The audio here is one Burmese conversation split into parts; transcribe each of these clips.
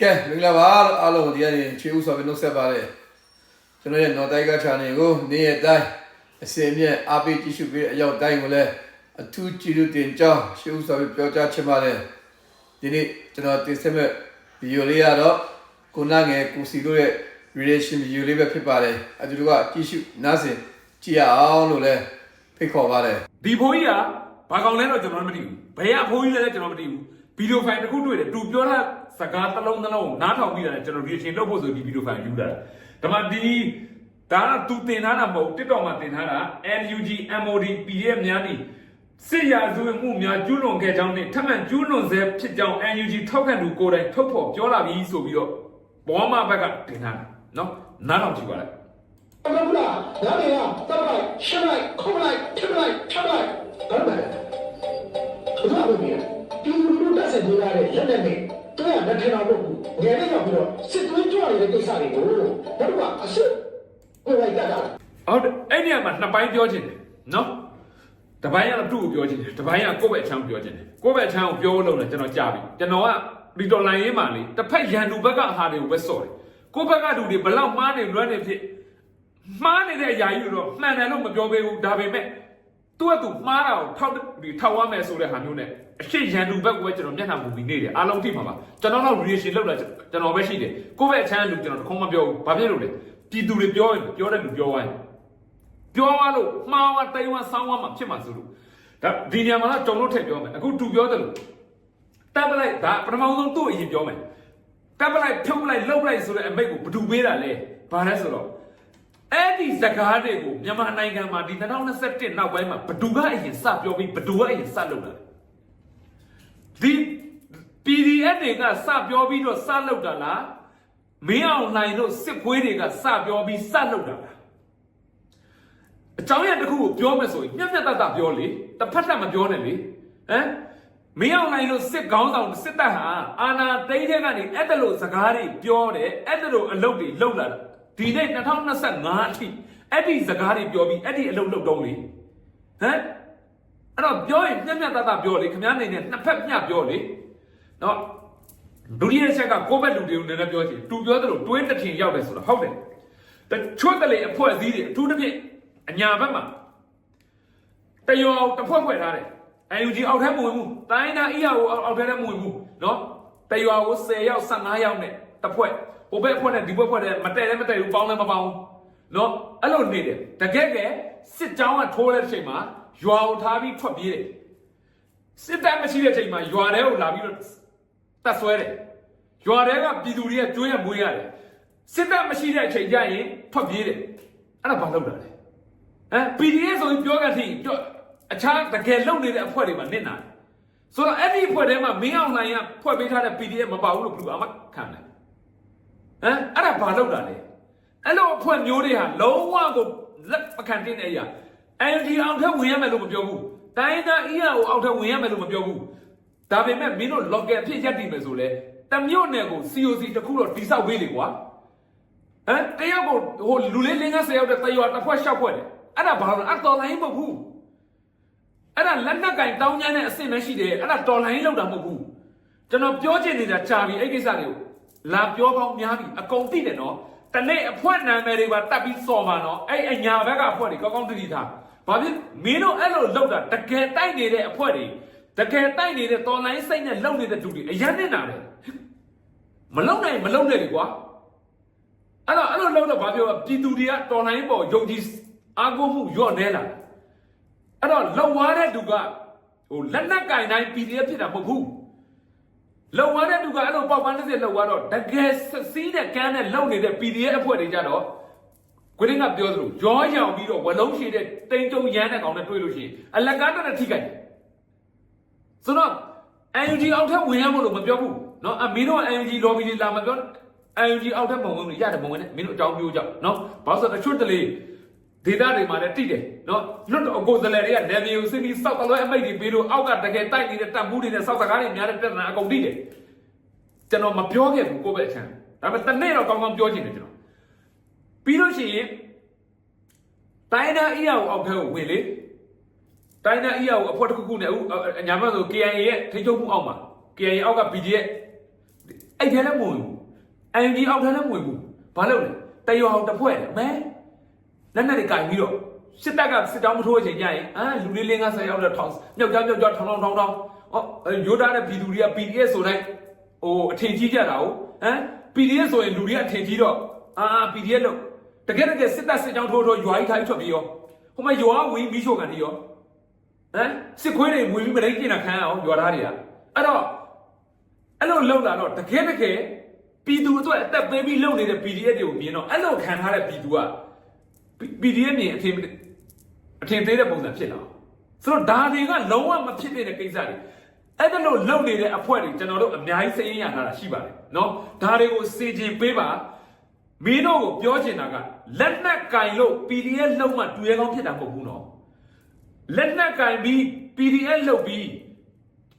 ကဲမင်္ဂလာပါလို့အားလုံးဒီကနေချေဦးစွာပြီးနှုတ်ဆက်ပါတယ်ကျွန်တော်ရဲ့ North Tiger Channel ကိုနေ့ရက်တိုင်းအစီအမြဲအားပေးကြည့်ရှုပေးတဲ့အရောက်တိုင်းကိုလည်းအထူးကြည့်လို့တင်ကြောင်းချေဦးစွာပြီးပြောကြားချင်ပါတယ်ဒီနေ့ကျွန်တော်တင်ဆက်မဲ့ဗီဒီယိုလေးကတော့ကိုနာငယ်ကိုစီတို့ရဲ့ relation ဗီဒီယိုလေးပဲဖြစ်ပါတယ်အတူတူကကြည့်ရှုနားဆင်ကြည့်ရအောင်လို့လည်းဖိတ်ခေါ်ပါတယ်ဒီဘိုးကြီးကဘာကောင်လဲတော့ကျွန်တော်မသိဘူးဘယ်ကဘိုးကြီးလဲကျွန်တော်မသိဘူးဗီဒီယိုဖိုင်တစ်ခုတွေ့တယ်သူပြောတာ စကားတစ်လုံးတစ်လုံးကိုနားထောင်ပြီးတာကျွန်တော် reaction လုပ်ဖို့ဆိုဒီဗီဒီယိုဖိုင်ယူတာဒါမှဒီဒါကသူတင်ထားတာမဟုတ် TikTok မှာတင်ထားတာ NUG MOD PDF များနေစစ်ရာဇဝတ်မှုများကျူးလွန်ခဲ့ကြောင်းနဲ့ထပ်မံကျူးလွန်ဆဲဖြစ်ကြောင်း NUG ထောက်ခံသူကိုယ်တိုင်ထုတ်ဖော်ပြောလာပြီးဆိုပြီးတော့ဘောမဘက်ကတင်ထားတာနော်နားထောင်ကြည့်ပါလိုက်ဘယ်လိုလဲဒါတွေကတောက်လိုက်ရှင်းလိုက်ခုတ်လိုက်ထစ်လိုက်ထပ်လိုက် ပိုင်းပြောချင်တယ်နော်တစ်ပိုင်းကတော့သူ့ကိုပြောချင်တယ်တစ်ပိုင်းကကိုယ့်ဘက်အချမ်းကိုပြောချင်တယ်ကိုယ့်ဘက်အချမ်းကိုပြောလို့လည်းကျွန်တော်ကြားပြီကျွန်တော်ကဒီတော်လိုင်းရေးမှာလေတစ်ဖက်ရန်သူဘက်ကဟာတွေကိုပဲစော့တယ်ကိုယ့်ဘက်ကလူတွေဘလောက်မှားနေလွမ်းနေဖြစ်မှားနေတဲ့အရာကြီးတော့မှန်တယ်လို့မပြောပေးဘူးဒါပေမဲ့သူကသူမှားတာကိုထောက်ဒီထောက်ရမယ်ဆိုတဲ့ဟာမျိုးနဲ့အရှိရန်သူဘက်ကပဲကျွန်တော်မျက်နှာမူပြီးနေတယ်အားလုံးသိမှာပါကျွန်တော်တော့ reaction လုပ်လာကျွန်တော်ပဲရှိတယ်ကိုယ့်ဘက်အချမ်းလူကျွန်တော်တခုံးမပြောဘူးဘာဖြစ်လို့လဲပြည်သူတွေပြောရင်ပြောတဲ့လူပြောဝိုင်း ပြောရလို့မှားဝတိုင်ဝဆောင်းဝမှာဖြစ်မှာဆိုလို့ဒါဒီနေရာမှာတော့တုံလို့ထည့်ပြောမယ်အခုတူပြောတယ်လို့တပ်ပလိုက်ဒါပထမဆုံးသူ့အရင်ပြောမယ်တပ်ပလိုက်ဖြုတ်ပလိုက်လှုပ်လိုက်ဆိုတဲ့အမိတ်ကိုဘယ်သူပေးတာလဲဘာလဲဆိုတော့အဲ့ဒီစကားတွေကိုမြန်မာနိုင်ငံမှာဒီ2021နောက်ပိုင်းမှာဘယ်သူကအရင်စပြောပြီးဘယ်သူကအရင်စလုပ်တာလဲဒီ PDF တွေကစပြောပြီးတော့စလုပ်တာလားမင်းအောင်နိုင်တို့စစ်ခွေးတွေကစပြောပြီးစလုပ်တာလား အကြောင်းရတစ်ခုကိုပြောမယ်ဆိုရင်မျက်မျက်တတပြောလေတစ်ဖက်သက်မပြောနဲ့လေဟမ်မင်းအောင်နိုင်လို့စစ်ကောင်းဆောင်စစ်တပ်ဟာအာနာတိတ်တဲ့ကနေအဲ့ဒါလိုစကားတွေပြောတယ်အဲ့ဒါလိုအလုပ်တွေလုပ်လာတာဒီနေ့2025အထိအဲ့ဒီစကားတွေပြောပြီးအဲ့ဒီအလုပ်လုပ်တော့လေဟမ်အဲ့တော့ပြောရင်မျက်မျက်တတပြောလေခမည်းနေနဲ့နှစ်ဖက်မျှပြောလေနော်ဒုတိယချက်ကကိုယ့်ဘက်လူတွေကိုနည်းနည်းပြောချင်သူပြောသလိုတွင်းတစ်ထင်ရောက်တယ်ဆိုတော့ဟုတ်တယ်တချို့တလေအဖွဲ့အစည်းတွေအထူးသဖြင့် အညာဘက်မှာတယောက်တစ်ဖွဲ့ဖွဲ့ထားတယ် UNG အောက်ထက်မဝင်ဘူးတိုင်းနာ ER ကိုအောက်ထက်မဝင်ဘူးနော်တယောက်ကို10ယောက်15ယောက်နဲ့တစ်ဖွဲ့ဟိုဘက်အဖွဲ့နဲ့ဒီဘက်ဖွဲ့နဲ့မတည့်လည်းမတည့်ဘူးပေါင်းလည်းမပေါင်းဘူးနော်အဲ့လိုနေတယ်တကယ်ကဲစစ်ကြောင်းကထိုးတဲ့အချိန်မှာရွာကိုထားပြီးထွက်ပြေးတယ်စစ်တပ်မရှိတဲ့အချိန်မှာရွာထဲကိုလာပြီးတော့တက်ဆွဲတယ်ရွာထဲကပြည်သူတွေကကျွေးရမွေးရတယ်စစ်တပ်မရှိတဲ့အချိန်ကျရင်ထွက်ပြေးတယ်အဲ့ဒါဘာလုပ်တာလဲ ဟမ် PDF ဆိုရင်ပြောကြသည်ပြောအခြားတကယ်လုံနေတဲ့အဖွဲ့တွေမှာနစ်နာတယ်ဆိုတော့အဲ့ဒီအဖွဲ့ထဲမှာမင်းအောင်နိုင်ကဖွဲ့ပေးထားတဲ့ PDF မပါဘူးလို့ဘယ်သူအမခံတယ်ဟမ်အဲ့ဒါဘာလုပ်တာလဲအဲ့လိုအဖွဲ့မျိုးတွေဟာလုံးဝကိုလက်မခံတဲ့အရာ NG အောင်ထက်ဝင်ရမယ်လို့မပြောဘူးတိုင်းသား ER ကိုအောက်ထက်ဝင်ရမယ်လို့မပြောဘူးဒါပေမဲ့မင်းတို့ local အဖြစ်ရက်တည်မယ်ဆိုလဲတမျိုးနယ်ကို COC တခုတော့တိဆောက်ပေးလေကွာဟမ်တယောက်ကိုဟိုလူလေးလေးငါဆယ်ယောက်တဲ့တရွာတစ်ဖွဲ့ရှောက်ဖွဲ့တယ် အဲ့ဒါဘာလို့လဲအဲ့တော်လိုင်းမဟုတ်ဘူးအဲ့ဒါလက်နက်ကင်တောင်းကျမ်းတဲ့အဆင့်ပဲရှိတယ်အဲ့ဒါတော်လိုင်းလောက်တာမဟုတ်ဘူးကျွန်တော်ပြောချင်နေတာကြာပြီအဲ့ကိစ္စတွေကိုလာပြောပေါင်းများပြီအကုန်သိတယ်နော်တနေ့အဖွဲ့နာမည်တွေပါတတ်ပြီးစော်မှာနော်အဲ့အညာဘက်ကအဖွဲ့တွေကောင်းကောင်းသိသိထားဘာဖြစ်မင်းတို့အဲ့လိုလောက်တာတကယ်တိုက်နေတဲ့အဖွဲ့တွေတကယ်တိုက်နေတဲ့တော်လိုင်းစိတ်နဲ့လုံနေတဲ့သူတွေအရင်နေတာလေမလုံနိုင်မလုံနဲ့လေကွာအဲ့တော့အဲ့လိုလုပ်တော့ဘာပြောပြည်သူတွေကတော်နိုင်ပေါ်ယုံကြည် အားကိုးမှုညော့နေလာအဲ့တော့လုံဝါတဲ့သူကဟိုလက်နက်ကင်တိုင်း PDF ဖြစ်တာမဟုတ်ဘူးလုံဝါတဲ့သူကအဲ့လိုပေါက်ပန်းတစ်စက်လုံဝါတော့တကယ်စစီးတဲ့ကန်းနဲ့လုံနေတဲ့ PDF အဖွဲ့တွေကြတော့ကိုရင်းကပြောသလိုရောရောင်ပြီးတော့ဝလုံးရှိတဲ့တိန်တုံရမ်းတဲ့ကောင်နဲ့တွေ့လို့ရှိရင်အလက်ကားတက်ထိခိုက်တယ်ဆိုတော့ NUG အောက်ထပ်ဝင်ရမလို့မပြောဘူးเนาะအမင်းတို့ NUG lobby တွေလာမပြော NUG အောက်ထပ်မဝင်ဘူးရတယ်မဝင်နဲ့မင်းတို့အကြောင်းပြိုးကြောက်เนาะဘာလို့ဆိုတော့တချို့တလေ ဒေသတွေမှာလည်းတိတယ်နော်လွတ်အကိုယ်တလဲတွေကနယ်မြေကိုစစ်ပြီးစောက်တလွဲအမိတ်တွေပေးလို့အောက်ကတကယ်တိုက်နေတဲ့တပ်မှုတွေနဲ့စောက်တကားတွေများတဲ့ပြဿနာအကုန်တိတယ်ကျွန်တော်မပြောခဲ့ဘူးကိုယ့်ဘက်အချမ်းဒါပေမဲ့တနေ့တော့ကောင်းကောင်းပြောချင်တယ်ကျွန်တော်ပြီးလို့ရှိရင်တိုင်းနာအီယာကိုအောက်ထဲကိုဝင်လေတိုင်းနာအီယာကိုအဖွဲတစ်ခုခုနဲ့အခုအညာဘက်ဆို KIA ရဲ့ထိချုပ်မှုအောက်မှာ KIA အောက်က BG ရဲ့အဲ့ထဲလည်းမဝင်ဘူး MG အောက်ထဲလည်းမဝင်ဘူးဘာလို့လဲတယောက်အောင်တစ်ဖွဲ့မဲ လက်နဲ့တွေကင်ပြီးတော့စစ်တပ်ကစစ်တောင်းမထိုးချိန်ကြရင်အာလူလေးလေးငါဆက်ရောက်တော့ထောင်မြောက်ကြားမြောက်ကြားထောင်ထောင်ထောင်ထောင်ဟောရိုးသားတဲ့ပြည်သူတွေက PDF ဆိုလိုက်ဟိုအထင်ကြီးကြတာဟုတ်ဟမ် PDF ဆိုရင်လူတွေကအထင်ကြီးတော့အာ PDF လို့တကယ်တကယ်စစ်တပ်စစ်ကြောင်းထိုးထိုးရွာကြီးထိုင်းထွက်ပြီးရောဟိုမှာရွာဝင်ပြီးရှို့ကန်ပြီးရောဟမ်စစ်ခွေးတွေဝင်ပြီးမတိုင်းပြင်တာခံရအောင်ရွာသားတွေကအဲ့တော့အဲ့လိုလောက်လာတော့တကယ်တကယ်ပြည်သူအတွက်အသက်ပေးပြီးလုပ်နေတဲ့ PDF တွေကိုမြင်တော့အဲ့လိုခံထားတဲ့ပြည်သူက PDF မြင်အထင်အထင်သေးတဲ့ပုံစံဖြစ်လာဆိုတော့ဒါတွေကလုံးဝမဖြစ်နေတဲ့ကိစ္စတွေအဲ့ဒါလို့လုပ်နေတဲ့အဖွဲတွေကျွန်တော်တို့အများကြီးစိတ်ရင်းရထားတာရှိပါတယ်เนาะဒါတွေကိုစေချင်ပေးပါမင်းတို့ကိုပြောချင်တာကလက်နက်ကင်လို့ PDF လုံးမှတူရဲကောင်းဖြစ်တာမဟုတ်ဘူးเนาะလက်နက်ကင်ပြီး PDF လုပ်ပြီး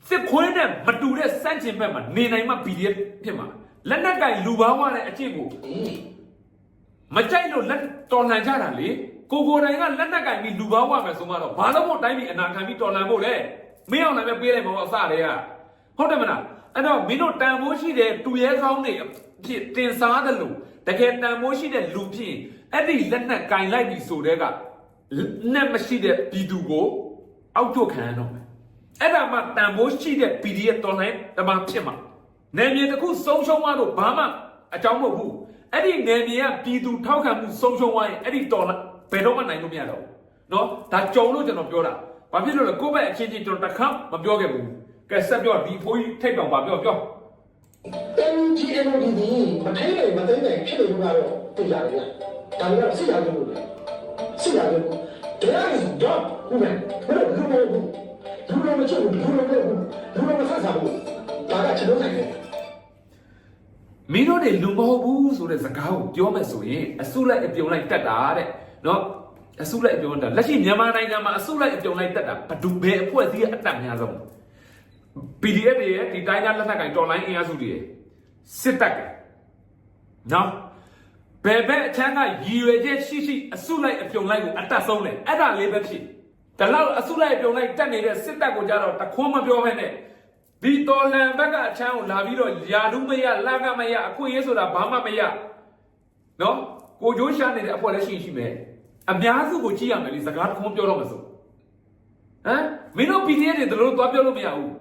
စစ်ခွေးနဲ့မတူတဲ့စန့်ကျင်ဘက်မှာနေနိုင်မှ PDF ဖြစ်မှာလက်နက်ကင်လူဘာဝတဲ့အကျင့်ကို မကြိုက်လို့လက်တော်လှန်ကြတာလေကိုကိုတိုင်ကလက်နက်ကင်ပြီးလူပေါင်းဝမယ်ဆိုမှတော့ဘာလို့မို့တိုင်းပြီးအနာခံပြီးတော်လှန်ဖို့လဲမင်းအောင်လည်းပဲပေးလိုက်မှာပေါ့အစတည်းကဟုတ်တယ်မလားအဲ့တော့မင်းတို့တန်ဖိုးရှိတဲ့တူရဲကောင်းတွေဖြစ်တင်စားတယ်လို့တကယ်တန်ဖိုးရှိတဲ့လူဖြစ်အဲ့ဒီလက်နက်ကင်လိုက်ပြီးဆိုတဲ့ကနဲ့မရှိတဲ့ပြည်သူကိုအောက်ကျခံရတော့မယ်အဲ့ဒါမှတန်ဖိုးရှိတဲ့ PDF တော်လှန်တမဖြစ်မှာနယ်မြေတစ်ခုဆုံးရှုံးသွားတော့ဘာမှအကြောင်းမဟုတ်ဘူး အဲ့ဒီနယ်မြေကပြည်သူထောက်ခံမှုဆုံးရှုံးသွားရင်အဲ့ဒီတော်လာဘယ်တော့မှနိုင်လို့မရတော့ဘူးเนาะဒါကြုံလို့ကျွန်တော်ပြောတာဘာဖြစ်လို့လဲကိုယ့်ဘက်အချင်းချင်းကျွန်တော်တစ်ခါမပြောခဲ့ဘူးကဲဆက်ပြောဒီဖိုးကြီးထိတ်တောင်ပါပြောပြော NGNOD ဒီမထိုင်နိုင်မသိနိုင်ဖြစ်နေလို့ကတော့သိရတယ်လားဒါကစစ်ရတယ်လို့စစ်ရတယ်လို့ there is dot woman ဘယ်လိုလုပ်လို့လူလုံးမချဘူးလူလုံးမလုပ်ဘူးလူလုံးမဆက်စားဘူးဒါကကျွန်တော်ဆိုင်တယ် မင်းတို့တွေလူမဟုတ်ဘူးဆိုတဲ့စကားကိုပြောမယ်ဆိုရင်အစုလိုက်အပြုံလိုက်တက်တာတဲ့နော်အစုလိုက်အပြုံတက်လက်ရှိမြန်မာနိုင်ငံမှာအစုလိုက်အပြုံလိုက်တက်တာဘဒုဘယ်အဖွဲ့အစည်းကအတက်များဆုံး PDF တွေရဲ့ဒီတိုင်းကလက်နက်ကင်တော်လိုင်းအင်အားစုတွေရဲ့စစ်တပ်ကနော်ဘယ်ဘက်အချမ်းကရည်ရွယ်ချက်ရှိရှိအစုလိုက်အပြုံလိုက်ကိုအတက်ဆုံးတယ်အဲ့ဒါလေးပဲဖြစ်ဒါလောက်အစုလိုက်အပြုံလိုက်တက်နေတဲ့စစ်တပ်ကိုကြတော့တခွန်းမပြောဘဲနဲ့ ဒီတော်လန်ဘက်ကအချမ်းကိုလာပြီးတော့ယာဒူးမရလာကမရအခွင့်အရေးဆိုတာဘာမှမရနော်ကိုကြိုးရှာနေတဲ့အဖွဲလည်းရှိရှိမယ်အများစုကိုကြည့်ရမယ်လေစကားတခွန်းပြောတော့မစို့ဟမ်မင်းတို့ PDF တွေတို့သွားပြောလို့မရဘူး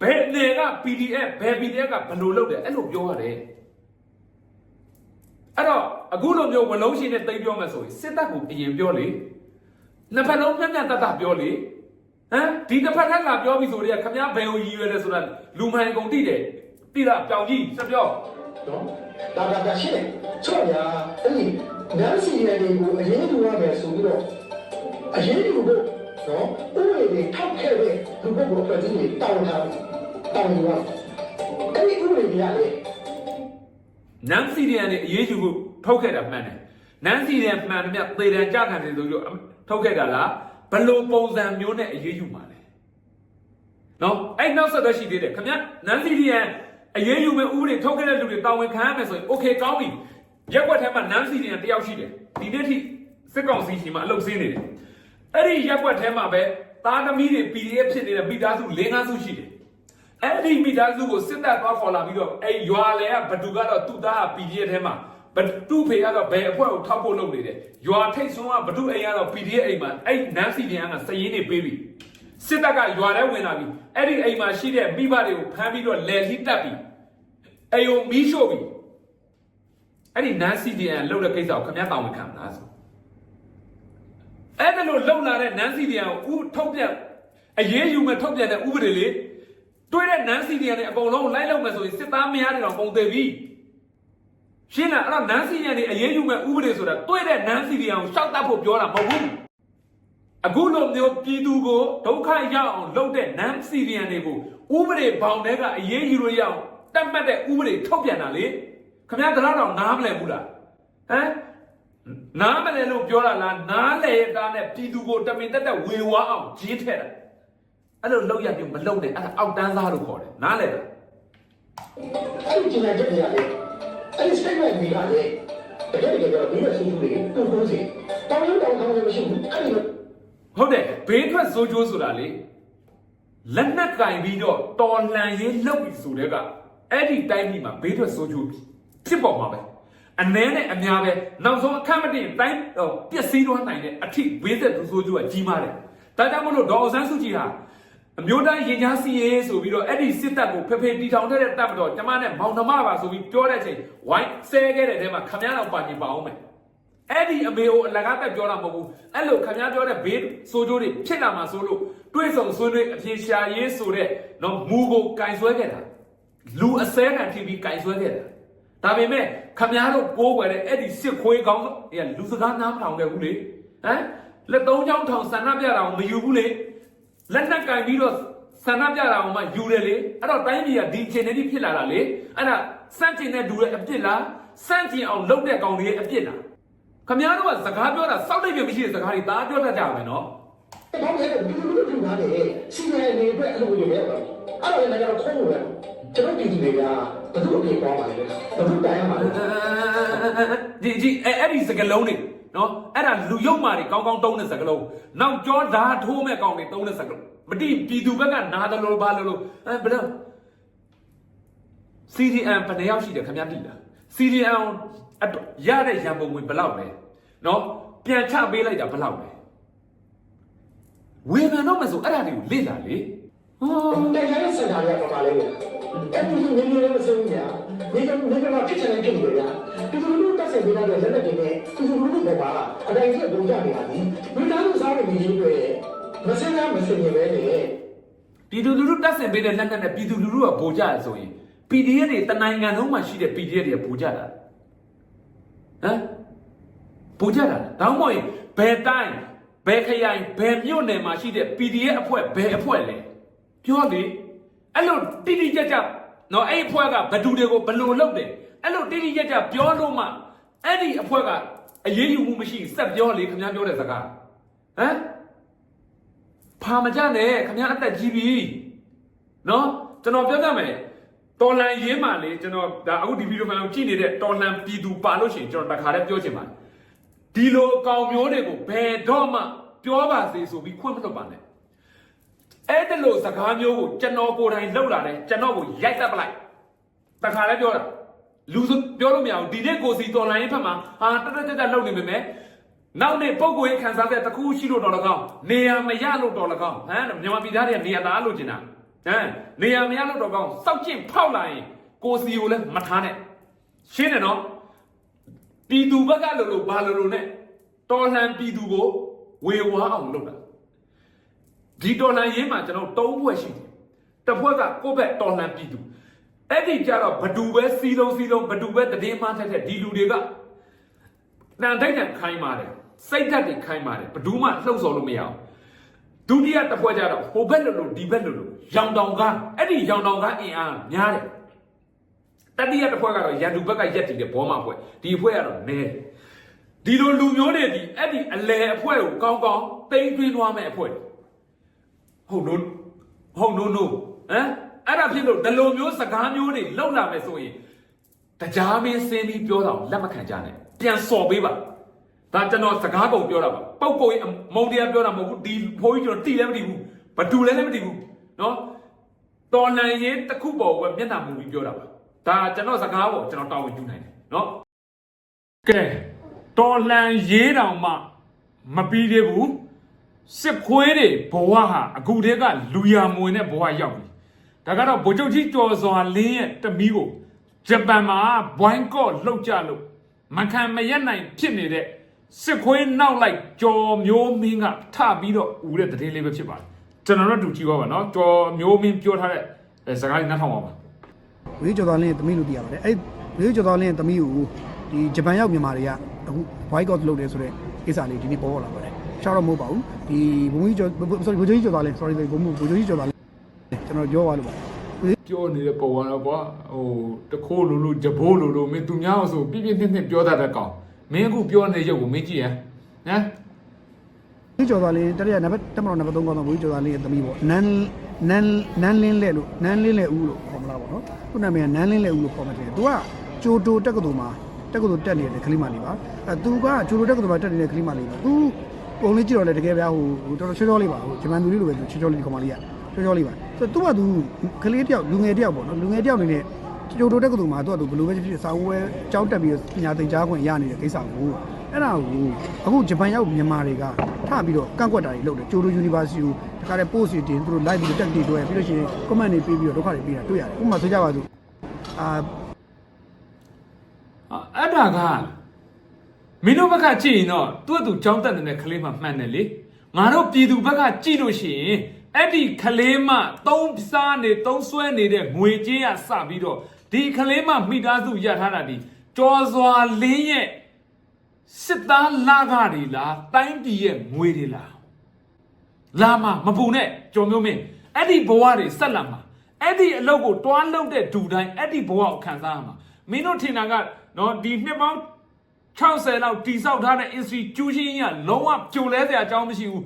ဘယ်နယ်က PDF ဘယ် PDF ကဘယ်လိုလုပ်တယ်အဲ့လိုပြောရတယ်အဲ့တော့အခုလိုမျိုးဝလုံးရှိနဲ့တိတ်ပြောမယ်ဆိုရင်စစ်တပ်ကိုအရင်ပြောလေနှစ်ဖက်လုံးမျက်မျက်တတ်တပြောလေ ဟမ်ဒီတစ်ဖက်ထက်လာပြောပြီဆိုတော့ခမရဘယ်ကိုရည်ရွယ်လဲဆိုတာလူမှန်ကုန်တိတယ်တိလားပြောင်ကြီးစပြောနော်ဒါကဒါရှင်းတယ်ချော့ညာအဲ့ဒီနန်းစီရည်တွေကိုအရင်လူရမယ်ဆိုပြီးတော့အရင်လူကိုနော်ဥပဒေတွေထောက်ခဲ့တဲ့လူပုဂ္ဂိုလ်အဖွဲ့အစည်းတွေတောင်းထားတယ်တောင်းယူရအဲ့ဒီဥပဒေတွေကလေနန်းစီရီယန်နဲ့အရေးယူဖို့ထုတ်ခဲ့တာမှန်တယ်နန်းစီရီယန်မှန်တယ်မြသေတံကြခံတယ်ဆိုပြီးတော့ထုတ်ခဲ့တာလား ဘယ်လိုပုံစံမျိုးနဲ့အရေးယူမှာလဲ နော်အဲ့နောက်ဆက်တွဲရှိသေးတယ်ခင်ဗျနန်စီရီယန်အရေးယူမဲ့ဥပဒေထုတ်ခဲ့တဲ့လူတွေတာဝန်ခံရမယ်ဆိုရင်โอเคကောင်းပြီရက်ွက်ထဲမှာနန်စီရီယန်တယောက်ရှိတယ်ဒီနေ့ထိစစ်ကောင်စီရှိမှအလုပ်စင်းနေတယ်အဲ့ဒီရက်ွက်ထဲမှာပဲသားသမီးတွေ PDF ဖြစ်နေတဲ့မိသားစု၄၅စုရှိတယ်အဲ့ဒီမိသားစုကိုစစ်တပ်သွားခေါ်လာပြီးတော့အဲ့ရွာလေကဘသူကတော့သူ့သားက PDF ထဲမှာ ဘသူ့ဖေကတော့ဘယ်အဖွဲ့ကိုထောက်ဖို့လုပ်နေတယ်ရွာထိတ်ဆုံးကဘသူအိမ်ကတော့ PDF အိမ်မှာအဲ့နန်စီရီယန်ကစည်ရင်းနေပေးပြီစစ်တပ်ကရွာထဲဝင်လာပြီအဲ့ဒီအိမ်မှာရှိတဲ့မိဘတွေကိုဖမ်းပြီးတော့လယ်လီတက်ပြီအိမ်ကိုမီးရှို့ပြီအဲ့ဒီနန်စီဒီအန်လှုပ်တဲ့ကိစ္စကိုခင်ဗျားတောင်းဝန်ခံမလားဆိုအဲ့ဒါလို့လှုပ်လာတဲ့နန်စီဒီအန်ကိုဥထုတ်ပြန်အရေးယူမဲ့ထုတ်ပြန်တဲ့ဥပဒေလေးတွေးတဲ့နန်စီဒီအန်နဲ့အကုန်လုံးလိုက်လုပ်မယ်ဆိုရင်စစ်သားမရတဲ့တော့ပုံသေးပြီ ရှင်းလားအဲ့တော့နန်စီဒီအန်နဲ့အရေးယူမဲ့ဥပဒေဆိုတာတွေးတဲ့နန်စီဒီအန်ကိုရှောက်တတ်ဖို့ပြောတာမဟုတ်ဘူးအခုလိုမျိုးပြည်သူကိုဒုက္ခရောက်အောင်လုပ်တဲ့နန်းစီရီယန်တွေကိုဥပဒေဘောင်တွေကအရေးယူလို့ရအောင်တတ်မှတ်တဲ့ဥပဒေထုတ်ပြန်တာလေခမရတော့တော့နားမလဲဘူးလားဟမ်နားမလဲလို့ပြောတာလားနားလဲတာနဲ့ပြည်သူကိုတမင်တက်တက်ဝေဝါအောင်ဂျင်းထဲတာအဲ့လိုလောက်ရပြုမလုံနဲ့အဲ့ဒါအောက်တန်းသားလို့ခေါ်တယ်နားလဲလားအဲ့ဒီကျန်တဲ့ချက်တွေကလေ အဲ့ဒီ statement တွေကလေတကယ်တကယ်တော့ဒီလိုဆိုလို့လေတူတူစီတောင်းရတောင်းတောင်းရမရှိဘူးအဲ့ဒီဟုတ်တယ်ဘေးထွက်စိုးကျိုးဆိုတာလေလက်နက်ကင်ပြီးတော့တော်လှန်ရေးလုပ်ပြီဆိုတဲ့ကအဲ့ဒီတိုင်းပြည်မှာဘေးထွက်ဆိုးကျိုးဖြစ်ပေါ်မှာပဲအနည်းနဲ့အများပဲနောက်ဆုံးအခက်မတင်တိုင်းဟိုပျက်စီးသွားနိုင်တဲ့အထိဘေးသက်သူဆိုးကျိုးကကြီးမားတယ်ဒါကြောင့်မလို့ဒေါ်အောင်ဆန်းစုကြည်ဟာ အမျိုးတိုင်းရင်ကြားစီရေးဆိုပြီးတော့အဲ့ဒီစစ်တပ်ကိုဖေဖေတီထောင်တဲ့တပ်မတော်ကျမနဲ့မောင်နှမပါဆိုပြီးပြောတဲ့အချိန်ဝိုင်းဆဲခဲ့တဲ့တဲမှာခမရအောင်ပါနေပါအောင်မယ်အဲ့ဒီအမေကိုအလကားတက်ပြောတာမဟုတ်ဘူးအဲ့လိုခင်ဗျားပြောတဲ့ဘေးဆိုကြိုးတွေဖြစ်လာမှာဆိုလို့တွေးဆောင်ဆွေးနွေးအပြေရှာရေးဆိုတဲ့နော်မူကိုကင်ဆွဲခဲ့တာလူအစဲခံထိပြီးကင်ဆွဲခဲ့တာဒါပေမဲ့ခင်ဗျားတို့ကိုးကွယ်တဲ့အဲ့ဒီစစ်ခွေးကောင်းအဲ့လူစကားနားမထောင်ခဲ့ဘူးလေဟမ်လက်သုံးချောင်းထောင်ဆန္ဒပြတာကိုမယူဘူးလေ လက်နက်ကင်ပြီးတော့ဆန္ဒပြတာကိုမှယူတယ်လေအဲ့တော့တိုင်းပြည်ကဒီအချိန်နဲ့ဒီဖြစ်လာတာလေအဲ့ဒါစန့်ကျင်တဲ့ဒူရဲ့အပြစ်လားစန့်ကျင်အောင်လုပ်တဲ့ကောင်တွေရဲ့အပြစ်လားခမရတို့ကစကားပြောတာစောက်တိတ်ပြမရှိတဲ့စကားတွေဒါပြောတတ်ကြမယ်နော်။ဘာလို့လဲဒီလိုလိုထူတာလေစီမံနေအတွက်အဲ့လိုလိုပဲပေါ့။အဲ့တော့လည်းကတော့ခုံးလို့ကျွန်တော်ပြည်သူတွေကဘယ်သူ့အပြေပေါင်းပါလဲ။ဘယ်သူတိုင်ရမှာလဲ။ဒီဒီအဲ့အဲ့ဒီစကလုံးတွေ နော်အဲ့ဒါလူယုံမာတွေကောင်းကောင်းတုံးတဲ့စကလုံးနောက်ကြောဓာထိုးမဲ့ကောင်တွေတုံးတဲ့စကလုံးမတိပြည်သူဘက်ကနားတယ်လို့ဘာလို့လို့အဲဘယ်လို CDM ဘယ်နှယောက်ရှိတယ်ခင်ဗျားသိလား CDM အတော့ရတဲ့ရန်ပုံငွေဘယ်လောက်လဲနော်ပြန်ချပေးလိုက်တာဘယ်လောက်လဲဝေဖန်တော့မဆိုအဲ့ဒါတွေကိုလေ့လာလေဟောတရားရေးစင်တာတွေကပါလေ။အဲ့ဒီနေနေလေးမစင်းညာ။ဒီကနေ့ကဖြစ်ချင်တဲ့ကြည့်နေရ။ဒီလိုလိုတက် ဆိုင်ပေးတဲ့လက်နဲ့တင်နေဒီလိုလိုပေါ်ပါအတိုင်းကျပုံကြနေပါသည်။မိသားစုစားနေနေတွေမစင်းရမစင်းရပဲလေ။ပြည်သူလူထုတက်ဆင်ပေးတဲ့လက်နက်နဲ့ပြည်သူလူထုကဗိုလ်ကြရဆိုရင် PDF တွေတနိုင်ငံလုံးမှာရှိတဲ့ PDF တွေကဗိုလ်ကြတာဟမ်ဗိုလ်ကြတာတောင်းမရင်ဘယ်တိုင်းဘယ်ခရိုင်ဘယ်မြို့နယ်မှာရှိတဲ့ PDF အဖွဲ့ဘယ်အဖွဲ့လဲပြောလေအဲ့လိုတိတိကျကျနော်အဲ့ဒီအဖွဲ့ကဘယ်သူတွေကိုဘယ်လိုလုပ်တယ်အဲ့လိုတိတိကျကျပြောလို့မှ အဲ့ဒီအဖွဲ့ကအရေးယူမှုမရှိဆက်ပြောလေခင်ဗျားပြောတဲ့စကားဟမ်ဖာမကြနဲ့ခင်ဗျားအသက်ကြီးပြီနော်ကျွန်တော်ပြောပြမယ်တော်လန်ရေးမှလေကျွန်တော်ဒါအခုဒီဗီဒီယိုမှန်ကိုကြည့်နေတဲ့တော်လန်ပြည်သူပါလို့ရှိရင်ကျွန်တော်တခါတည်းပြောချင်ပါတယ်ဒီလိုအကောင်မျိုးတွေကိုဘယ်တော့မှပြောပါစေဆိုပြီးခွင့်မလွတ်ပါနဲ့အဲ့ဒါလို့စကားမျိုးကိုကျွန်တော်ကိုယ်တိုင်လောက်လာတယ်ကျွန်တော်ကိုရိုက်တက်ပလိုက်တခါတည်းပြောတာ လူစပြောလို့မရဘူးဒီနေ့ကိုစီတော်လန်ရေးဖက်မှာဟာတက်တက်တက်တက်လောက်နေပေမဲ့နောက်နေ့ပုံကိုယ်ရေးခံစားတဲ့တစ်ခုရှိလို့တော်လကောင်းနေရာမရလို့တော်လကောင်းဟမ်မြန်မာပြည်သားတွေကနေရာသားလို့ကျင်တာဟမ်နေရာမရလို့တော်ကောင်းစောက်ကျင့်ဖောက်လာရင်ကိုစီကိုလည်းမထားနဲ့ရှင်းတယ်နော်ပြည်သူဘက်ကလို့လို့ဘာလို့လို့နဲ့တော်လှန်ပြည်သူကိုဝေဝါအောင်လုပ်တာဒီတော်လှန်ရေးမှာကျွန်တော်သုံးဘွဲ့ရှိတယ်တစ်ဘွဲ့ကကိုယ့်ဘက်တော်လှန်ပြည်သူ အဲ့ဒီကြတော့ဘဒူပဲစီလုံးစီလုံးဘဒူပဲတည်င်းမှထက်တဲ့ဒီလူတွေကတန်တိုက်တန်ခိုင်းပါတယ်စိတ်ဓာတ်တွေခိုင်းပါတယ်ဘဒူမှလှုပ်ဆော်လို့မရအောင်ဒုတိယတစ်ဘွဲ့ကြတော့ဟိုဘက်လို့လို့ဒီဘက်လို့လို့ရောင်တောင်ကားအဲ့ဒီရောင်တောင်ကားအင်အားများတယ်တတိယတစ်ဖွဲ့ကတော့ရန်သူဘက်ကရက်တည်တဲ့ဘောမအဖွဲ့ဒီအဖွဲ့ကတော့နဲတယ်ဒီလိုလူမျိုးတွေဒီအဲ့ဒီအလဲအဖွဲ့ကိုကောင်းကောင်းတိမ့်သွင်းသွားမဲ့အဖွဲ့ဟုတ်လို့ဟုတ်လို့နို့ဟမ် အဲ့ဒါဖြစ်လို့ဒီလိုမျိုးစကားမျိုးတွေလောက်လာမယ်ဆိုရင်တရားမင်းစင်းပြီးပြောတာကိုလက်မခံကြနဲ့ပြန်စော်ပေးပါဒါကျွန်တော်စကားပုံပြောတာပါပုတ်ပုတ်မုံတရားပြောတာမဟုတ်ဘူးဒီဘိုးကြီးကျွန်တော်တိလည်းမတိဘူးဘဒူလည်းလည်းမတိဘူးနော်တော်နိုင်ရေးတစ်ခုပေါ်ကမျက်နှာမူပြီးပြောတာပါဒါကျွန်တော်စကားပေါ်ကျွန်တော်တာဝန်ယူနိုင်တယ်နော်ကဲတော်လှန်ရေးတောင်မှမပြီးသေးဘူးစစ်ခွေးတွေဘဝဟာအခုတည်းကလူရမွေနဲ့ဘဝရောက်ပြီ ဒါကတော့ဗိုလ်ချုပ်ကြီးကျော်စွာလင်းရဲ့တမီးကိုဂျပန်မှာဘွိုင်းကော့လှုပ်ကြလို့မခံမရက်နိုင်ဖြစ်နေတဲ့စစ်ခွေးနောက်လိုက်ကျော်မျိုးမင်းကထပြီးတော့ဦးတဲ့တည်လေးပဲဖြစ်ပါတယ်ကျွန်တော်တို့တူကြည့်ပါပါနော်ကျော်မျိုးမင်းပြောထားတဲ့စကားလေးနားထောင်ပါပါဝေးကျော်တော်လင်းရဲ့တမီးလို့သိရပါတယ်အဲ့ဝေးကျော်တော်လင်းရဲ့တမီးကိုဒီဂျပန်ရောက်မြန်မာတွေကအခု boycott လုပ်တယ်ဆိုတော့ကိစ္စလေးဒီနေ့ပေါ်လာပါတယ်ရှားတော့မဟုတ်ပါဘူးဒီဘုံကြီးကျော် sorry ဘုံကြီးကျော်သားလဲ sorry ဘုံဘုံကြီးကျော်သားလဲ ကျွန်တော်ပြောပါလို့ပါပြောနေတဲ့ပုံကတော့ကွာဟိုတခိုးလိုလိုဂျဘိုးလိုလိုမင်းသူများအောင်ဆိုပြပြပြပြပြောတတ်တဲ့ကောင်မင်းအခုပြောနေရုပ်ကိုမင်းကြည့်ရဟမ်ဝေးကျော်သားလင်းတတိယနံပါတ်တက်မတော်နံပါတ်3ကောင်းတော့ဝေးကျော်သားလင်းရဲ့တမီးပေါ့နန်းနန်းနန်းလင်းလဲလို့နန်းလင်းလဲဦးလို့ခေါ်မလားပေါ့နော်ခုနကနန်းလင်းလဲဦးလို့ခေါ်မှတယ်သူကကျိုတိုတက်ကတူမှာတက်ကတူတက်နေတဲ့ကလေးမလေးပါအဲသူကကျိုတိုတက်ကတူမှာတက်နေတဲ့ကလေးမလေးပါသူပုံလေးကြည့်တော့လေတကယ်ဗျာဟိုဟိုတော်တော်ချောချောလေးပါဟိုဂျမန်သူလေးလိုပဲသူချောချောလေးဒီကောင်မလေးက ချောချောလေးပါဆိုတော့သူကသူကလေးတယောက်လူငယ်တယောက်ပေါ့နော်လူငယ်တယောက်အနေနဲ့ကျိုးတိုတက်ကတူမှာသူကသူဘယ်လိုပဲဖြစ်ဖြစ်စာအုပ်ဝဲကြောင်းတက်ပြီးပညာသင်ကြားခွင့်ရနေတဲ့ကိစ္စကိုအဲ့ဒါကိုအခုဂျပန်ရောက်မြန်မာတွေကထပြီးတော့ကန့်ကွက်တာတွေလုပ်တယ်ကျိုးတို University ကိုတခါတည်း post တွေတင်သူတို့ live ပြီးတက်တီတွေပြီးလို့ရှိရင် comment တွေပေးပြီးတော့ဒုက္ခတွေပေးတာတွေ့ရတယ်ဥပမာဆိုကြပါစို့အာအဲ့ဒါကမင်းတို့ဘက်ကကြည့်ရင်တော့သူ့အတူကြောင်းတက်နေတဲ့ကလေးမှမှန်တယ်လေငါတို့ပြည်သူဘက်ကကြည့်လို့ရှိရင် အဲ့ဒီကလေးမှသုံးစားနေသုံးဆွဲနေတဲ့ငွေကြေးရစပြီးတော့ဒီကလေးမှမိသားစုရထားတာဒီကြော်စွာလင်းရဲ့စစ်သားလာကတွေလားတိုင်းပြည်ရဲ့ငွေတွေလားလာမမပူနဲ့ကြော်မျိုးမင်းအဲ့ဒီဘဝတွေဆက်လာမှာအဲ့ဒီအလုပ်ကိုတွားလုံးတဲ့ဒူတိုင်းအဲ့ဒီဘဝကိုခံစားရမှာမင်းတို့ထင်တာကနော်ဒီနှစ်ပေါင်း60လောက်တိဆောက်ထားတဲ့ institution ကြီးကလုံးဝပြိုလဲစရာအကြောင်းမရှိဘူး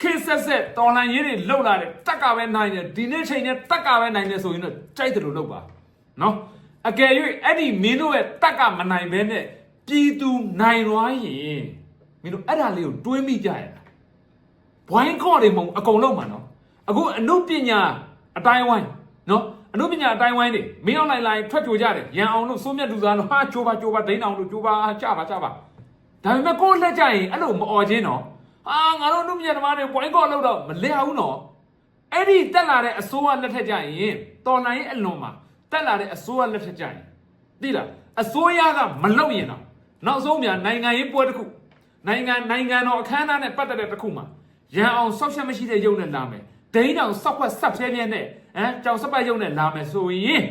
ခေတ်ဆက်ဆက်တော်လှန်ရေးတွေလှုပ်လာတယ်တက်ကပဲနိုင်တယ်ဒီနေ့ချိန်နဲ့တက်ကပဲနိုင်တယ်ဆိုရင်တော့ကြိုက်တယ်လို့လုပ်ပါနော်အကယ်၍အဲ့ဒီမင်းတို့ရဲ့တက်ကမနိုင်ဘဲနဲ့ပြည်သူနိုင်သွားရင်မင်းတို့အဲ့ဒါလေးကိုတွေးမိကြရတာဘွိုင်းကော့တွေမဟုတ်အကုန်လုံးမှာနော်အခုအနုပညာအတိုင်းဝိုင်းနော်အနုပညာအတိုင်းဝိုင်းတွေမင်းအောင်လိုက်လိုက်ထွက်ကြိုကြတယ်ရန်အောင်လို့စိုးမြတ်သူသားလို့ဟာချိုးပါချိုးပါဒိန်းအောင်လို့ချိုးပါကြပါကြပါဒါပေမဲ့ကိုယ်လက်ကြရင်အဲ့လိုမអော်ချင်းနော် ဟာငါတို့အနုပညာသမားတွေဘွိုင်းကော့လောက်တော့မလဲအောင်နော်အဲ့ဒီတက်လာတဲ့အစိုးရလက်ထက်ကြရင်တော်လိုင်းရဲ့အလွန်မှာတက်လာတဲ့အစိုးရလက်ထက်ကြရင်သိလားအစိုးရကမလုပ်ရင်တော့နောက်ဆုံးမြန်နိုင်ငံရေးပွဲတစ်ခုနိုင်ငံနိုင်ငံတော်အခမ်းအနားနဲ့ပတ်သက်တဲ့တစ်ခုမှာရန်အောင်ဆောက်ရှက်မရှိတဲ့ရုပ်နဲ့လာမယ်ဒိန်းတောင်ဆောက်ခွက်ဆက်ဖြဲဖြဲနဲ့ဟမ်ကြောင်စပတ်ရုပ်နဲ့လာမယ်ဆိုရင်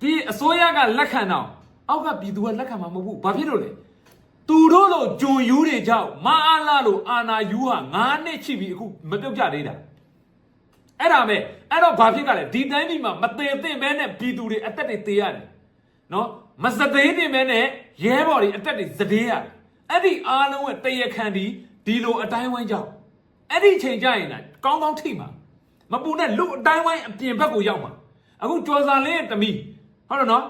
ဒီအစိုးရကလက်ခံတော့အောက်ကပြည်သူကလက်ခံမှာမဟုတ်ဘူးဘာဖြစ်လို့လဲ သူတို့လိုဂျွန်ယူတွေကြောင့်မအားလာလို့အာနာယူဟာ9နှစ်ရှိပြီအခုမပြုတ်ကြသေးတာအဲ့ဒါမဲ့အဲ့တော့ဘာဖြစ်ကြလဲဒီတိုင်းဒီမှာမသေးသင့်ဘဲနဲ့ပြည်သူတွေအသက်တွေသေးရတယ်နော်မစသေးတင်ဘဲနဲ့ရဲဘော်တွေအသက်တွေစသေးရတယ်အဲ့ဒီအားလုံးရဲ့တရခံဒီဒီလိုအတိုင်းဝိုင်းကြောင့်အဲ့ဒီချိန်ကြရင်လားကောင်းကောင်းထိမှာမပူနဲ့လူအတိုင်းဝိုင်းအပြင်ဘက်ကိုရောက်မှာအခုကြော်စာလင်းရဲ့တမီဟုတ်တယ်နော်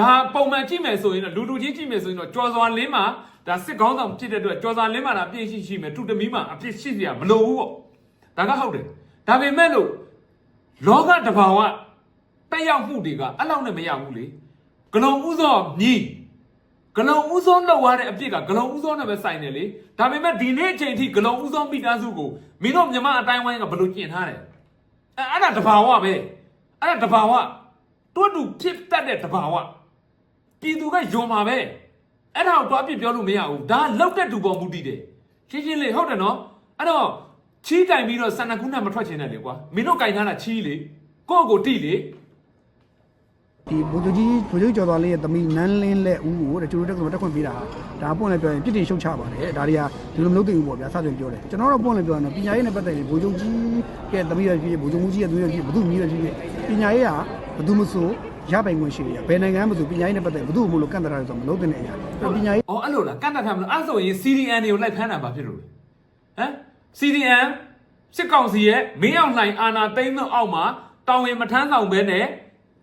ဒါပုံမှန်ကြည့်မယ်ဆိုရင်တော့လူလူချင်းကြည့်မယ်ဆိုရင်တော့ကြော်စွာလင်းမှာဒါစစ်ကောင်းဆောင်ဖြစ်တဲ့အတွက်ကြော်စွာလင်းမှာဒါအပြည့်ရှိရှိမယ်တူတမီမှာအပြည့်ရှိစရာမလိုဘူးပေါ့ဒါကဟုတ်တယ်ဒါပေမဲ့လို့လောကတဘာဝတက်ရောက်မှုတွေကအဲ့လောက်နဲ့မရဘူးလေဂလုံဥသောမြည်ဂလုံဥသောလောက်ရတဲ့အပြစ်ကဂလုံဥသောနဲ့ပဲဆိုင်တယ်လေဒါပေမဲ့ဒီနေ့အချိန်ထိဂလုံဥသောမိသားစုကိုမင်းတို့မြမအတိုင်းဝိုင်းကဘယ်လိုကျင်ထားတယ်အဲ့အဲ့ဒါတဘာဝပဲအဲ့ဒါတဘာဝတွတ်တူဖြစ်တတ်တဲ့တဘာဝ ပြည်သူကယွန်မှာပဲအဲ့ဒါကိုတွားပြပြောလို့မရဘူးဒါလောက်တဲ့သူပေါ်မူတည်တယ်ရှင်းရှင်းလေးဟုတ်တယ်နော်အဲ့တော့ချီးတိုင်ပြီးတော့စန္ဒကုဏမထွက်ချင်တယ်လေကွာမင်းတို့ကင်ထားတာချီးလေကိုယ့်ကိုတိလေဒီဘုသူကြီးဘုသူကြီးကျော်တော်လေးရဲ့သမီးနန်းလင်းလက်ဦးကိုတဲ့ကျိုးတိုတက်ကတူတက်ခွင့်ပေးတာဒါပွင့်လည်းပြောရင်ပြစ်တင်ရှုတ်ချပါတယ်ဒါတွေကဒီလိုမလုပ်သင့်ဘူးပေါ့ဗျာစသဖြင့်ပြောတယ်ကျွန်တော်တို့ပွင့်လည်းပြောရင်တော့ပညာရေးနဲ့ပတ်သက်ရင်ဘုချုပ်ကြီးကသမီးရဖြစ်ဖြစ်ဘုချုပ်ကြီးရဲ့သမီးရဖြစ်ဖြစ်ဘုသူမြည်ရဖြစ်ဖြစ်ပညာရေးကဘသူမဆို ရပိုင်ခွင့်ရှိတယ်ဘယ်နိုင်ငံမှမဆိုပညာရေးနဲ့ပတ်သက်ဘသူ့ကိုမလို့ကန့်တရာတယ်ဆိုတော့မလုပ်သင့်တဲ့အရာပညာရေးဩအဲ့လိုလားကန့်တတ်ထားမလို့အဲ့ဆိုရင် CDN တွေကိုလိုက်ဖမ်းတာဘာဖြစ်လို့လဲဟမ် CDN စစ်ကောင်စီရဲ့မင်းအောင်လှိုင်အာဏာသိမ်းတဲ့အောက်မှာတောင်ဝင်မထမ်းဆောင်ဘဲနဲ့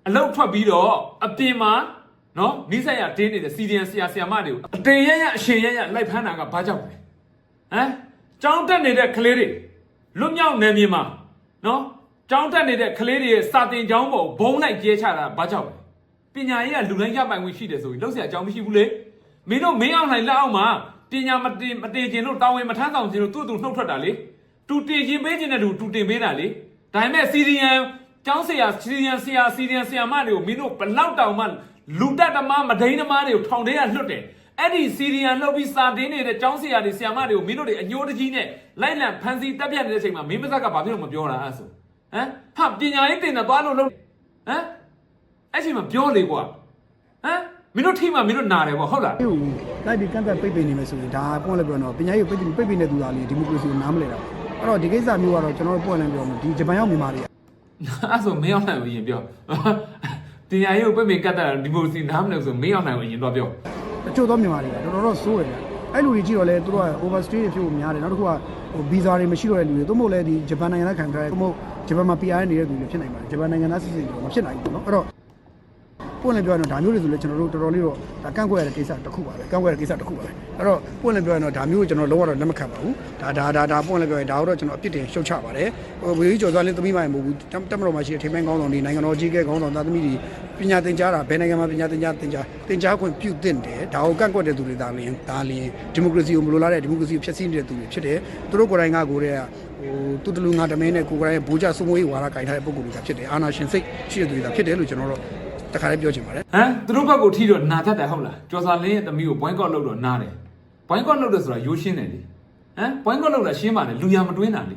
အလုတ်ထွက်ပြီးတော့အပြင်မှာနော်မိဆက်ရတင်းနေတဲ့ CDN ဆရာဆရာမတွေကိုအတင်ရရအရှင်ရရလိုက်ဖမ်းတာကဘာကြောင့်လဲဟမ်ကြောင်းတက်နေတဲ့ကလေးတွေလွတ်မြောက်နေမြေမှာနော် ကျောင်းတက်နေတဲ့ကလေးတွေရဲ့စာတင်ကျောင်းပေါ်ဘုံလိုက်ကျဲချတာဘာကြောင့်လဲပညာရေးကလူတိုင်းရပိုင်ခွင့်ရှိတယ်ဆိုရင်လောက်ဆရာအကြောင်းမရှိဘူးလေမင်းတို့မင်းအောင်နိုင်လက်အောက်မှာပညာမတင်မတင်ခြင်းလို့တာဝန်မထမ်းဆောင်ခြင်းလို့သူ့သူနှုတ်ထွက်တာလေတူတင်ခြင်းပေးခြင်းနဲ့တူတူတင်ပေးတာလေဒါပေမဲ့စီရီယန်ကျောင်းဆရာစီရီယန်ဆရာစီရီယန်ဆရာမတွေကိုမင်းတို့ဘလောက်တောင်မှလူတက်သမားမဒိန်းသမားတွေကိုထောင်ထဲကလွတ်တယ်အဲ့ဒီစီရီယန်လှုပ်ပြီးစာတင်းနေတဲ့ကျောင်းဆရာတွေဆရာမတွေကိုမင်းတို့တွေအညိုးတကြီးနဲ့လိုက်လံဖန်စီတက်ပြတ်နေတဲ့အချိန်မှာမင်းမဆက်ကဘာဖြစ်လို့မပြောတာအဲ့ဆို ဟမ်ဟာပညာရေးတင်တာသွားလို့လုံးဟမ်အဲ့ချိန်မှာပြောလေကွာဟမ်မင်းတို့ထိမှမင်းတို့နာတယ်ပေါ့ဟုတ်လားဟိုလိုက်ပြီးကန့်သက်ပိတ်ပင်နေမယ်ဆိုရင်ဒါပွင့်လည်းပြောတော့ပညာရေးပိတ်ပိတ်ပင်နေသူသားလေးဒီမိုကရေစီကိုနားမလဲတာအဲ့တော့ဒီကိစ္စမျိုးကတော့ကျွန်တော်တို့ပွင့်လည်းပြောမှာဒီဂျပန်ရောက်မြန်မာတွေအဲ့ဆိုမင်းအောင်နိုင်ကိုအရင်ပြောပညာရေးကိုပြိတ်ပင်ကတ်တာဒီမိုစီနားမလဲဆိုမင်းအောင်နိုင်ကိုအရင်တော့ပြောတချို့သောမြန်မာတွေကတော်တော်တော့စိုးတယ်ဗျအဲ့လူတွေကြည့်တော့လဲသူတို့က overstay တွေဖြစ်ဖို့များတယ်နောက်တစ်ခုကဟိုဗီဇာတွေမရှိတော့တဲ့လူတွေသို့မဟုတ်လဲဒီဂျပန်နိုင်ငံသားခံထားတဲ့သို့မဟုတ် ဂျပန်မှာ PR နေတဲ့လူတွေဖြစ်နိုင်ပါတယ်ဂျပန်နိုင်ငံသားစစ်စစ်တွေတော့မဖြစ်နိုင်ဘူးเนาะအဲ့တော့ ပွင့်လင်းပြောရင်တော့ဒါမျိုးတွေဆိုလည်းကျွန်တော်တို့တော်တော်လေးတော့ဒါကန့်ကွက်ရတဲ့ကိစ္စတစ်ခုပါပဲကန့်ကွက်ရတဲ့ကိစ္စတစ်ခုပါပဲအဲ့တော့ပွင့်လင်းပြောရင်တော့ဒါမျိုးကိုကျွန်တော်လုံးဝတော့လက်မခံပါဘူးဒါဒါဒါဒါပွင့်လင်းပြောရင်ဒါတော့ကျွန်တော်အပြစ်တင်ရှုတ်ချပါတယ်ဟိုဝေကြီးကျော်သွားလင်းသမီးမိုင်မဟုတ်ဘူးတက်မတော်မှာရှိတဲ့ထိမ့်ကောင်းဆောင်တွေနိုင်ငံတော်ကြီးကဲကောင်းဆောင်သားသမီးတွေပညာသင်ကြားတာဘယ်နိုင်ငံမှာပညာသင်ကြားသင်ကြားသင်ကြားခွင့်ပြုသင့်တယ်ဒါကိုကန့်ကွက်တဲ့သူတွေဒါလင်းဒါလင်းဒီမိုကရေစီကိုမလိုလားတဲ့ဒီမိုကရေစီကိုဖျက်ဆီးနေတဲ့သူတွေဖြစ်တယ်သူတို့ကိုယ်တိုင်ကကိုယ်တည်းက ဟိုတူတလူငါတမင်းနဲ့ကိုယ်ကိုယ်တိုင်ဘူကြစုံမွေးဝါဒကင်ထားတဲ့ပုံစံတွေကဖြစ်တယ်အာနာရှင်စိတ်ရှိတဲ့သူတွေကဖြစ်တယ်လို့ကျွန်တော်တို့တခါလေးပြောချင်ပါတယ်ဟမ်သူတို့ဘက်ကိုထိတော့နာတတ်တယ်ဟုတ်လားကျော်စာလင်းရဲ့သမီးကိုဘွိုင်းကော့လောက်တော့နားတယ်ဘွိုင်းကော့လောက်တယ်ဆိုတာရိုးရှင်းတယ်လေဟမ်ဘွိုင်းကော့လောက်တာရှင်းပါလေလူရမတွင်းတာလေ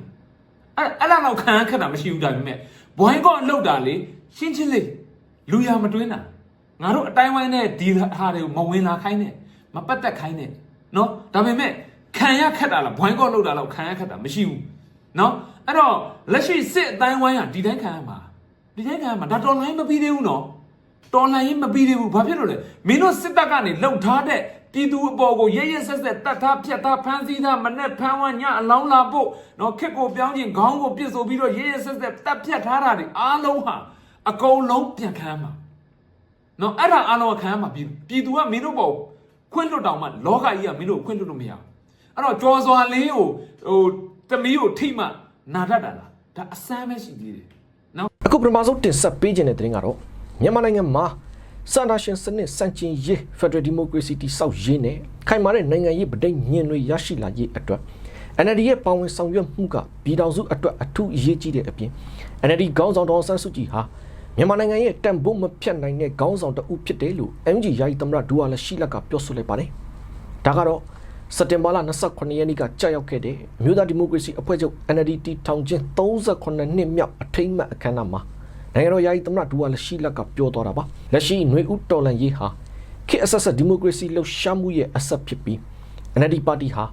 အဲ့အဲ့လောက်တော့ခံရခက်တာမရှိဘူးဒါပေမဲ့ဘွိုင်းကော့လောက်တာလေရှင်းချင်းလေးလူရမတွင်းတာငါတို့အတိုင်းဝိုင်းနဲ့ဒီဟာတွေကိုမဝင်လာခိုင်းနဲ့မပတ်သက်ခိုင်းနဲ့နော်ဒါပေမဲ့ခံရခက်တာလားဘွိုင်းကော့လောက်တာလောက်ခံရခက်တာမရှိဘူး နော်အဲ့တော့လက်ရှိစစ်အတိုင်းဝိုင်းကဒီတိုင်းခံရမှာဒီတိုင်းခံရမှာဒါတော်လိုင်းမပြီးသေးဘူးနော်တော်လှန်ရေးမပြီးသေးဘူးဘာဖြစ်လို့လဲမင်းတို့စစ်တပ်ကနေလှုပ်ထားတဲ့ပြည်သူအပေါ်ကိုရရဆက်ဆက်တတ်ထားဖြတ်ထားဖမ်းဆီးထားမနဲ့ဖမ်းဝညအလောင်းလာဖို့နော်ခက်ကိုပြောင်းခြင်းခေါင်းကိုပြစ်ဆိုပြီးတော့ရရဆက်ဆက်တတ်ဖြတ်ထားတာတွေအားလုံးဟာအကုန်လုံးပြန်ခံမှာနော်အဲ့ဒါအားလုံးကခံမှာပြည်ပြည်သူကမင်းတို့ပေါ်ခွင့်လွတ်တောင်မှလောကကြီးကမင်းတို့ခွင့်လွတ်လို့မရဘူးအဲ့တော့ကြော်စွာလင်းကိုဟို တမီးကိုထိမှနာတတ်တာလားဒါအစမ်းပဲရှိသေးတယ်နော်အခုပထမဆုံးတင်ဆက်ပေးခြင်းတဲ့တင်ကတော့မြန်မာနိုင်ငံမှာစန္ဒရှင်စနစ်စန့်ကျင်ရေး Federal Democracy တိဆောက်ရေးနဲ့ခိုင်မာတဲ့နိုင်ငံရေးဗဒိညင်တွေရရှိလာရေးအတွက် NLD ရဲ့ပါဝင်ဆောင်ရွက်မှုကပြည်ထောင်စုအတွက်အထူးအရေးကြီးတဲ့အပြင် NLD ခေါင်းဆောင်တော်ဆန်းစုကြည်ဟာမြန်မာနိုင်ငံရဲ့တန်ဖိုးမဖြတ်နိုင်တဲ့ခေါင်းဆောင်တဦးဖြစ်တယ်လို့ MG ယာယီသမ္မတဒူဝါလက်ရှိလက်ကပြောဆိုလိုက်ပါတယ်။ဒါကတော့ စက်တင်ဘာလ29ရက်နေ့ကကြာရောက်ခဲ့တဲ့အမျိုးသားဒီမိုကရေစီအဖွဲ့ချုပ် NLD တီထောင်ခြင်း38နှစ်မြောက်အထိမ်းအမှတ်အခမ်းအနားမှာနိုင်ငံတော်ယာယီသမ္မတဒူဝါလက်ရှိလက်ကပြောသွားတာပါ။လက်ရှိຫນွေဦးတော်လန်ရေးဟာခေတ်အဆက်ဆက်ဒီမိုကရေစီလှုပ်ရှားမှုရဲ့အဆက်ဖြစ်ပြီး NLD ပါတီဟာ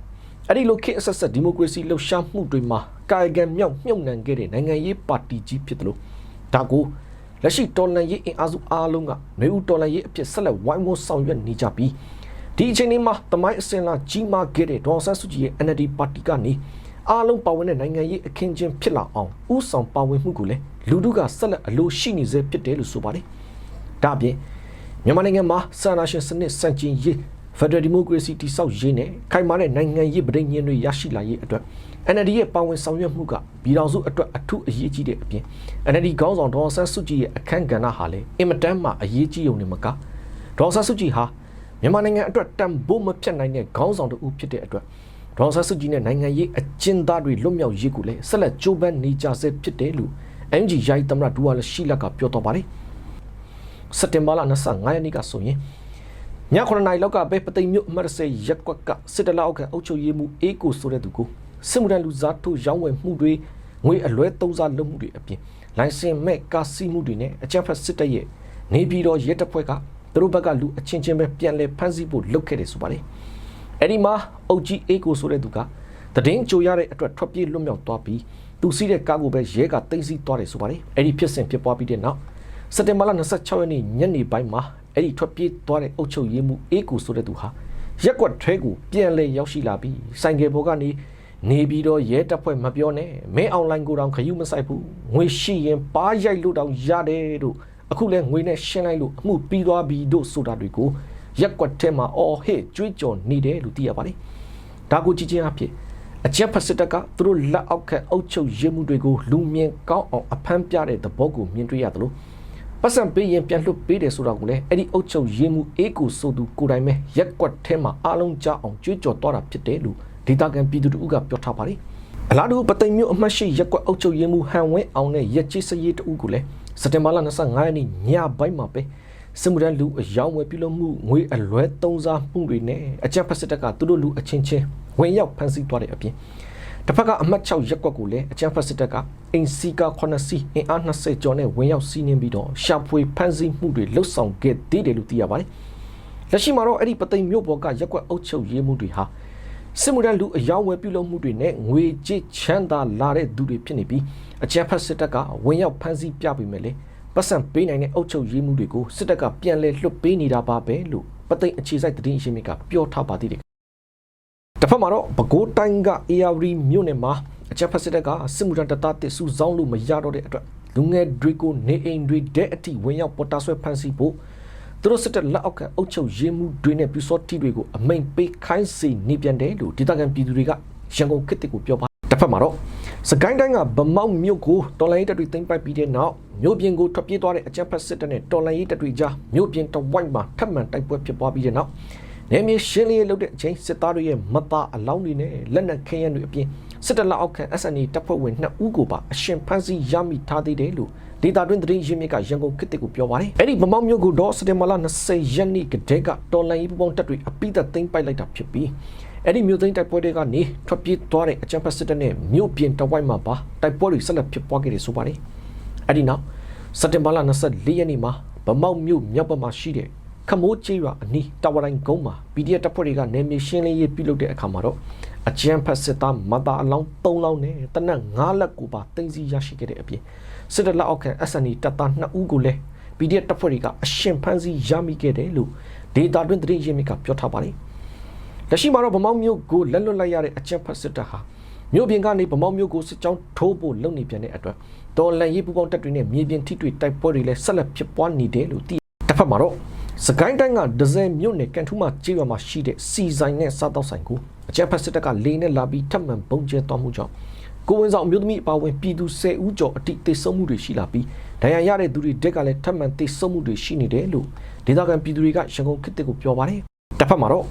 အဲ့ဒီလိုခေတ်အဆက်ဆက်ဒီမိုကရေစီလှုပ်ရှားမှုတွေမှာကာယကံမြောက်မြုပ်နှံခဲ့တဲ့နိုင်ငံရေးပါတီကြီးဖြစ်တယ်လို့ဒါကိုလက်ရှိတော်လန်ရေးအင်အားစုအားလုံးကຫນွေဦးတော်လန်ရေးအဖြစ်ဆက်လက်ဝိုင်းဝန်းဆောင်ရွက်နေကြပြီး ဒီအချိန်လေးမှာတမိုင်းအစင်လာကြီးမားခဲ့တဲ့ဒေါ်ဆန်းစုကြည်ရဲ့ NLD ပါတီကနေအားလုံးပါဝင်တဲ့နိုင်ငံရေးအခင်းချင်းဖြစ်လာအောင်ဥဆောင်ပါဝင်မှုကိုလည်းလူထုကဆက်လက်အလိုရှိနေစေဖြစ်တယ်လို့ဆိုပါတယ်။ဒါအပြင်မြန်မာနိုင်ငံမှာစာနာရှင်စနစ်စန့်ကျင်ရေး Federal Democracy တိဆောက်ရေးနဲ့ခိုင်မာတဲ့နိုင်ငံရေးဗဒိညင်တွေရရှိလာရေးအတွက် NLD ရဲ့ပါဝင်ဆောင်ရွက်မှုကပြည်ထောင်စုအတွက်အထူးအရေးကြီးတဲ့အပြင် NLD ခေါင်းဆောင်ဒေါ်အောင်ဆန်းစုကြည်ရဲ့အခမ်းကဏ္ဍဟာလည်းအင်မတန်မှအရေးကြီးုံနဲ့မကဒေါ်အောင်ဆန်းစုကြည်ဟာ မြန်မာနိုင်ငံအတွက်တန်ဖိုးမဖြတ်နိုင်တဲ့ခေါင်းဆောင်တစ်ဦးဖြစ်တဲ့အတွက်ဒေါ်အောင်ဆန်းစုကြည်နဲ့နိုင်ငံရေးအကျဉ်းသားတွေလွတ်မြောက်ရေးကိုလည်းဆက်လက်ကြိုးပမ်းနေကြဆဲဖြစ်တယ်လို့ MG ယာယီသမ္မတဒူဝါလရှိလက်ကပြောတော့ပါတယ်စက်တင်ဘာလ25ရက်နေ့ကဆိုရင်ည9နာရီလောက်ကပဲပသိမ်မြို့အမှတ်30ရက်ကွက်ကစစ်တလောက်ကအုပ်ချုပ်ရေးမှုအေးကိုဆိုတဲ့သူကိုစစ်မှုထမ်းလူစားထုတ်ရောင်းဝယ်မှုတွေငွေအလွဲသုံးစားလုပ်မှုတွေအပြင်လိုင်စင်မဲ့ကာစီမှုတွေနဲ့အကြမ်းဖက်စစ်တပ်ရဲ့နေပြည်တော်ရဲတပ်ဖွဲ့က သူတို့ဘက်ကလူအချင်းချင်းပဲပြန်လည်ဖမ်းဆီးဖို့လုပ်ခဲ့တယ်ဆိုပါတယ်အဲ့ဒီမှာအုတ်ကြီးအေးကိုဆိုတဲ့သူကတည်င်းကြိုရတဲ့အတွက်ထွက်ပြေးလွတ်မြောက်သွားပြီးသူစီးတဲ့ကားကိုပဲရဲကသိမ်းဆည်းသွားတယ်ဆိုပါတယ်အဲ့ဒီဖြစ်စဉ်ဖြစ်ပွားပြီးတဲ့နောက်စက်တင်ဘာလ26ရက်နေ့ညနေပိုင်းမှာအဲ့ဒီထွက်ပြေးသွားတဲ့အုပ်ချုပ်ရေးမှုအေးကိုဆိုတဲ့သူဟာရက်ကွက်ထဲကိုပြန်လဲရောက်ရှိလာပြီးဆိုင်ကယ်ပေါ်ကနေနေပြီးတော့ရဲတပ်ဖွဲ့မပြောနဲ့မင်းအွန်လိုင်းကိုတောင်ခယူးမဆိုင်ဘူးငွေရှိရင်ပါရိုက်လို့တောင်ရတယ်တို့ အခုလဲငွေနဲ့ရှင်းလိုက်လို့အမှုပြီးသွားပြီတို့ဆိုတာတွေကိုရက်ကွက်ထဲမှာအော်ဟစ်ကြွေးကြော်နေတယ်လို့သိရပါတယ်ဒါကိုကြည့်ချင်းအဖြစ်အကြက်ဖက်စစ်တပ်ကသူတို့လက်အောက်ခံအုပ်ချုပ်ရေးမှုတွေကိုလူမြင်ကောင်းအောင်အဖမ်းပြတဲ့သဘောကိုမြင်တွေ့ရတယ်လို့ပတ်စံပေးရင်ပြန်လွတ်ပေးတယ်ဆိုတာကိုလည်းအဲ့ဒီအုပ်ချုပ်ရေးမှုအေးကိုဆိုသူကိုယ်တိုင်ပဲရက်ကွက်ထဲမှာအားလုံးကြားအောင်ကြွေးကြော်သွားတာဖြစ်တယ်လို့ဒေတာကန်ပြည်သူတို့ကပြောထားပါတယ်အလားတူပသိမ်မြို့အမှတ်ရှိရက်ကွက်အုပ်ချုပ်ရေးမှုဟန်ဝင်းအောင်နဲ့ရက်ကြီးစရေးတူကိုလည်း စက်တင်ဘာလ25ရက်နေ့ညပိုင်းမှာပဲစမှုရန်လူအယောင်းဝယ်ပြုလုပ်မှုငွေအလွဲသုံးစားမှုတွေနဲ့အကြက်ဖက်စစ်တပ်ကသူတို့လူအချင်းချင်းဝင်ရောက်ဖမ်းဆီးသွားတဲ့အပြင်တစ်ဖက်ကအမှတ်6ရက်ကွက်ကိုလည်းအကြက်ဖက်စစ်တပ်ကအင်စီကာ9စီအင်အား20ကျော်နဲ့ဝင်ရောက်စီးနင်းပြီးတော့ရှာဖွေဖမ်းဆီးမှုတွေလှုပ်ဆောင်ခဲ့သေးတယ်လို့သိရပါတယ်လက်ရှိမှာတော့အဲ့ဒီပသိမ်မြို့ပေါ်ကရက်ကွက်အုပ်ချုပ်ရေးမှုတွေဟာ စစ်မှုထမ်းလူအယောင်းဝယ်ပြုလုပ်မှုတွေနဲ့ငွေကြေးချမ်းသာလာတဲ့သူတွေဖြစ်နေပြီးအကြမ်းဖက်စစ်တပ်ကဝင်ရောက်ဖမ်းဆီးပြပေးမယ်လေပတ်စံပေးနိုင်တဲ့အုပ်ချုပ်ရေးမှုတွေကိုစစ်တပ်ကပြန်လဲလွှတ်ပေးနေတာပါပဲလို့ပသိမ်အခြေစိုက်တည်င်းအရှင်မြစ်ကပြောထားပါသေးတယ်တစ်ဖက်မှာတော့ပဲခူးတိုင်းက AR မြို့နယ်မှာအကြမ်းဖက်စစ်တပ်ကစစ်မှုထမ်းတပ်သားတစ်စုစောင်းလို့မရတော့တဲ့အတွက်လူငယ်တွေကိုနေအိမ်တွေတဲ့အထိဝင်ရောက်ပေါ်တာဆွဲဖမ်းဆီးဖို့ သူတို့စစ်တပ်လက်အောက်ခံအုပ်ချုပ်ရေးမှုတွေနဲ့ပြူစောတိတွေကိုအမိန်ပေးခိုင်းစေနေပြန်တယ်လို့ဒေသခံပြည်သူတွေကရန်ကုန်ခေတ်တစ်ကိုပြောပါတစ်ဖက်မှာတော့စကိုင်းတိုင်းကဗမောက်မြို့ကိုတော်လိုင်းတပ်တွေသိမ်းပိုက်ပြီးတဲ့နောက်မြို့ပြင်ကိုထွက်ပြေးသွားတဲ့အကြမ်းဖက်စစ်တပ်နဲ့တော်လိုင်းရေးတပ်တွေကြားမြို့ပြင်တဝိုက်မှာထပ်မံတိုက်ပွဲဖြစ်ပွားပြီးတဲ့နောက်နေမြေရှင်းလင်းရေးလုပ်တဲ့အချိန်စစ်သားတွေရဲ့မသားအလောင်းတွေနဲ့လက်နက်ခဲယမ်းတွေအပြင်စစ်တပ်လက်အောက်ခံ SNA တပ်ဖွဲ့ဝင်2ဦးကိုပါအရှင်ဖမ်းဆီးရမိထားသေးတယ်လို့ ဒေတာတွင်သတင်းရင်းမြစ်ကရန်ကုန်ခေတ်တစ်ကိုပြောပါတယ်။အဲ့ဒီဗမောက်မြို့ကိုတော့စတင်မာလာ20ရက်နေ့ကတည်းကတော်လိုင်းရေးပူပေါင်းတပ်တွေအပိသက်သိမ်းပိုက်လိုက်တာဖြစ်ပြီးအဲ့ဒီမြို့သိမ်းတိုက်ပွဲတွေကနေထွက်ပြေးသွားတဲ့အကြမ်းဖက်စစ်တပ်နဲ့မြို့ပြင်တဝိုက်မှာပါတိုက်ပွဲတွေဆက်လက်ဖြစ်ပွားခဲ့တယ်ဆိုပါတယ်။အဲ့ဒီနောက်စက်တင်ဘာလ24ရက်နေ့မှာဗမောက်မြို့မြောက်ဘက်မှာရှိတဲ့ခမိုးကျေးရွာအနီးတာဝတိုင်းကုန်းမှာ PDF တပ်ဖွဲ့တွေကနယ်မြေရှင်းလင်းရေးပြုလုပ်တဲ့အခါမှာတော့အကြမ်းဖက်စစ်သားမသားအလောင်း3လောင်းနဲ့တနက်9လက်ကိုပါတင်စီရရှိခဲ့တဲ့အပြင် စစ်တပ်လက်အောက်ခံ SNE တပ်သား2ဦးကိုလည်း PDF တပ်ဖွဲ့တွေကအရှင်ဖမ်းဆီးရမိခဲ့တယ်လို့ဒေတာတွင်သတင်းရင်းမြစ်ကပြောထားပါတယ်။လက်ရှိမှာတော့ဗမောက်မြို့ကိုလက်လွတ်လိုက်ရတဲ့အကြမ်းဖက်စစ်တပ်ဟာမြို့ပြင်ကနေဗမောက်မြို့ကိုစစ်ကြောင်းထိုးဖို့လုပ်နေပြန်တဲ့အတွက်တော်လန်ရေးပူပေါင်းတပ်တွေနဲ့မြေပြင်ထိတွေ့တိုက်ပွဲတွေလည်းဆက်လက်ဖြစ်ပွားနေတယ်လို့သိရတစ်ဖက်မှာတော့စကိုင်းတိုင်းကဒဇယ်မြို့နယ်ကန်ထူးမှကျေးရွာမှာရှိတဲ့စီဆိုင်နဲ့စားတောက်ဆိုင်ကိုအကြမ်းဖက်စစ်တပ်ကလေနဲ့လာပြီးထပ်မံပုံကျဲသွားမှုကြောင့် ကိုဝင်ဆောင်အမျိုးသမီးအပါအဝင်ပြည်သူ10ဦးကျော်အတိသေဆုံးမှုတွေရှိလာပြီးဒဏ်ရာရတဲ့သူတွေတက်ကလည်းထပ်မံသေဆုံးမှုတွေရှိနေတယ်လို့ဒေသခံပြည်သူတွေကရန်ကုန်ခေတ်တစ်ကိုပြောပါတယ်။တစ်ဖက်မှာတော့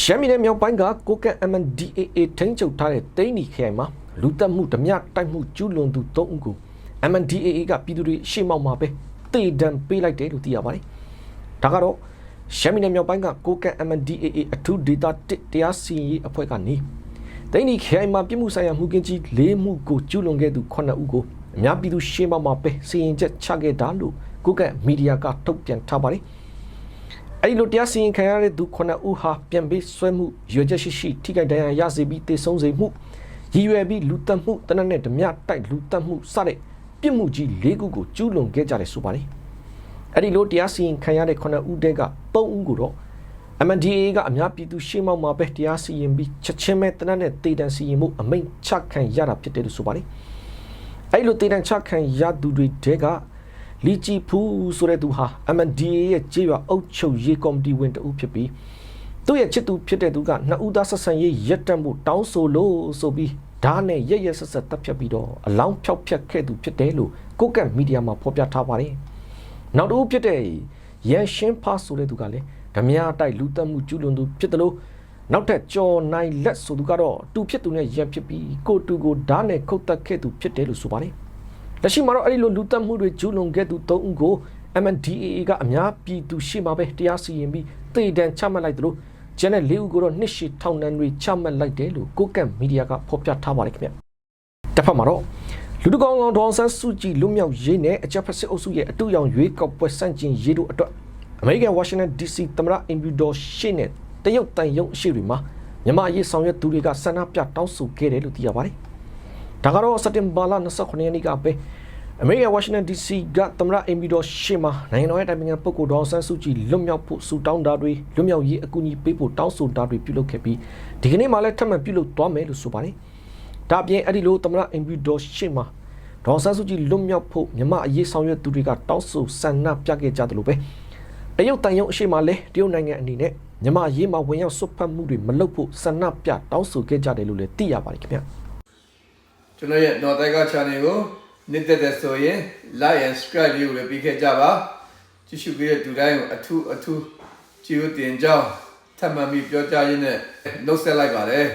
ရှမ်းပြည်နယ်မြောက်ပိုင်းကကိုကန့် MNDAA ထိန်းချုပ်ထားတဲ့တိန်းနီခရိုင်မှာလူတက်မှုဓမြတိုက်မှုကျူးလွန်သူ3ဦးကို MNDAA ကပြည်သူတွေရှေ့မှောက်မှာပဲတေဒံပေးလိုက်တယ်လို့သိရပါတယ်။ဒါကတော့ရှမ်းပြည်နယ်မြောက်ပိုင်းကကိုကန့် MNDAA အထူးဒေတာ1တရားစီရင်ရေးအဖွဲ့ကနေ တိန်းနီခရိုင်မှာပြည်မှုဆိုင်ရာမှုကင်းကြီး၄မှုကိုကျူးလွန်ခဲ့သူ9ဦးကိုအများပြည်သူရှေ့မှောက်မှာပဲစီရင်ချက်ချခဲ့တာလို့ကိုကန့်မီဒီယာကထုတ်ပြန်ထားပါတယ်။အဲဒီလိုတရားစီရင်ခံရတဲ့သူ9ဦးဟာပြန်ပြီးဆွဲမှုရွေချက်ရှိရှိထိခိုက်ဒဏ်ရာရစေပြီးတေဆုံးစေမှုရည်ရွယ်ပြီးလူတက်မှုတနက်နဲ့ဓမြတိုက်လူတက်မှုစတဲ့ပြစ်မှုကြီး၄ခုကိုကျူးလွန်ခဲ့ကြတယ်ဆိုပါတယ်။အဲ့ဒီလိုတရားစီရင်ခံရတဲ့9ဦးတဲက3ဦးကိုတော့ MNDAA ကအများပြည်သူရှေ့မှောက်မှာပဲတရားစီရင်ပြီးချက်ချင်းပဲတနက်နဲ့တေတံစီရင်မှုအမိန့်ချခံရတာဖြစ်တယ်လို့ဆိုပါတယ်။အဲ့လိုတေတံချခံရသူတွေတဲကလီချီဖူးဆိုတဲ့သူဟာ MNDAA ရဲ့ကြေးရွာအုပ်ချုပ်ရေးကော်မတီဝင်တဦးဖြစ်ပြီးသူ့ရဲ့ချစ်သူဖြစ်တဲ့သူကနှစ်ဦးသားဆက်ဆံရေးရက်တက်မှုတောင်းဆိုလို့ဆိုပြီးဓာတ်နဲ့ရက်ရက်ဆက်ဆက်တပ်ဖြတ်ပြီးတော့အလောင်းဖြောက်ဖြတ်ခဲ့သူဖြစ်တယ်လို့ကိုကန့်မီဒီယာမှာဖော်ပြထားပါတယ်။နောက်တစ်ဦးဖြစ်တဲ့ရန်ရှင်းဖားဆိုတဲ့သူကလည်း ဓမြတိုက်လူတက်မှုကျူးလွန်သူဖြစ်တယ်လို့နောက်ထပ်ကြော်နိုင်လက်ဆိုသူကတော့တူဖြစ်သူနဲ့ရန်ဖြစ်ပြီးကိုတူကိုဓာတ်နဲ့ခုတ်တက်ခဲ့သူဖြစ်တယ်လို့ဆိုပါတယ်။လက်ရှိမှာတော့အဲ့ဒီလိုလူတက်မှုတွေကျူးလွန်ခဲ့သူ၃ဦးကို MNDAA ကအများပြည်သူရှေ့မှာပဲတရားစီရင်ပြီးတေတံချမှတ်လိုက်သလိုကျန်တဲ့၄ဦးကိုတော့နှစ်ရှည်ထောင်ဒဏ်တွေချမှတ်လိုက်တယ်လို့ကိုကန့်မီဒီယာကဖော်ပြထားပါတယ်ခင်ဗျ။တစ်ဖက်မှာတော့လူတကောင်ကောင်ဒေါအောင်ဆန်းစုကြည်လွတ်မြောက်ရေးနဲ့အကြက်ဖက်စစ်အုပ်စုရဲ့အတူရောင်ရွေးကောက်ပွဲစန့်ကျင်ရေးတို့အတွက်အ မေရိကန်ဝါရှင်တန် DC သမ္မတအင်ဗျူဒေါ်ရှေ့နဲ့တရုတ်တန်ယုံအရှိတွေမှာမြန်မာအရေးဆောင်ရွက်သူတွေကဆန္ဒပြတောင်းဆိုခဲ့တယ်လို့သိရပါတယ်။ဒါကတော့စက်တင်ဘာလ29ရက်နေ့ကပဲအမေရိကန်ဝါရှင်တန် DC ကသမ္မတအင်ဘီတော်ရှေ့မှာနိုင်ငံတော်ရဲ့တိုင်ပင်ခံပုဂ္ဂိုလ်ဒေါအောင်ဆန်းစုကြည်လွတ်မြောက်ဖို့ဆူတောင်းတာတွေလွတ်မြောက်ရေးအကူအညီပေးဖို့တောင်းဆိုတာတွေပြုလုပ်ခဲ့ပြီးဒီကနေ့မှလည်းထပ်မံပြုလုပ်သွားမယ်လို့ဆိုပါတယ်။ဒါအပြင်အဲ့ဒီလိုသမ္မတအင်ဘီတော်ရှေ့မှာဒေါအောင်ဆန်းစုကြည်လွတ်မြောက်ဖို့မြမအရေးဆောင်ရွက်သူတွေကတောင်းဆိုဆန္ဒပြခဲ့ကြတယ်လို့ပဲ တရုတ်တန်ယုံအရှိမလဲတရုတ်နိုင်ငံအနေနဲ့မြမအရေးမှာဝင်ရောက်ဆွတ်ဖက်မှုတွေမလုပ်ဖို့ဆန္ဒပြတောင်းဆိုခဲ့ကြတယ်လို့လည်းသိရပါတယ်ခင်ဗျာ။ကျွန်တော်ရဲ့ North Tiger Channel ကိုနှစ်သက်တဲ့ဆိုရင် Like and Subscribe လေးကိုလည်းပြီးခဲ့ကြပါကြည့်ရှုပေးတဲ့သူတိုင်းကိုအထူးအထူးကြည့်ဦးတင်ကြောင်းထပ်မံပြီးပြောကြားရင်းနဲ့နှုတ်ဆက်လိုက်ပါတယ်